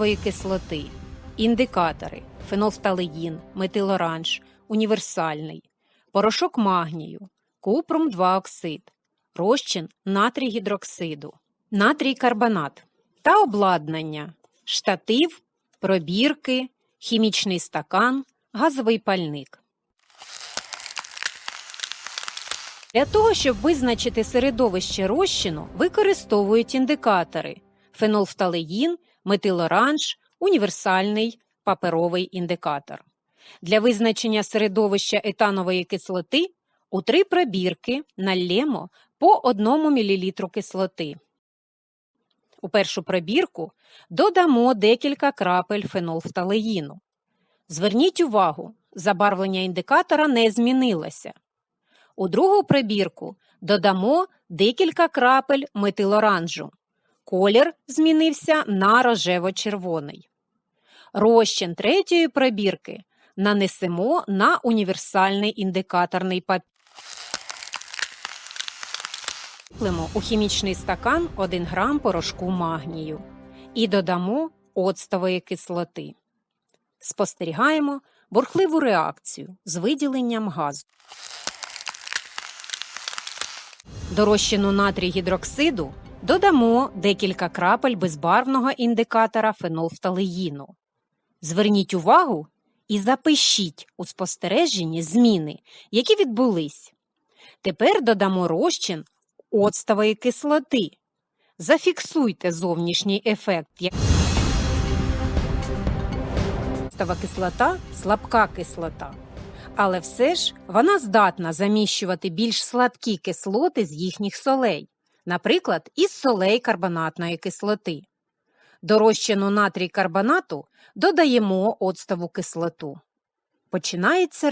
етанової кислоти, індикатори, фенолфталеїн, метилоранж, універсальний, порошок магнію, купрум 2 оксид, розчин натрій гідроксиду, натрій карбонат та обладнання, штатив, пробірки, хімічний стакан, газовий пальник. Для того, щоб визначити середовище розчину, використовують індикатори. Фенолфталеїн, метилоранж, універсальний паперовий індикатор. Для визначення середовища етанової кислоти у три пробірки налємо по 1 мл кислоти. У першу пробірку додамо декілька крапель фенолфталеїну. Зверніть увагу, забарвлення індикатора не змінилося. У другу прибірку додамо декілька крапель метилоранжу. Колір змінився на рожево-червоний. Розчин третьої пробірки нанесемо на універсальний індикаторний папір. Сиплемо у хімічний стакан 1 грам порошку магнію і додамо оцтової кислоти. Спостерігаємо бурхливу реакцію з виділенням газу. До натрій гідроксиду додамо декілька крапель безбарвного індикатора фенолфталеїну. Зверніть увагу і запишіть у спостереженні зміни, які відбулись. Тепер додамо розчин оцтової кислоти. Зафіксуйте зовнішній ефект. Оцтова кислота слабка кислота. Але все ж вона здатна заміщувати більш слабкі кислоти з їхніх солей, наприклад, із солей карбонатної кислоти. До натрій карбонату додаємо оцтову кислоту. Починається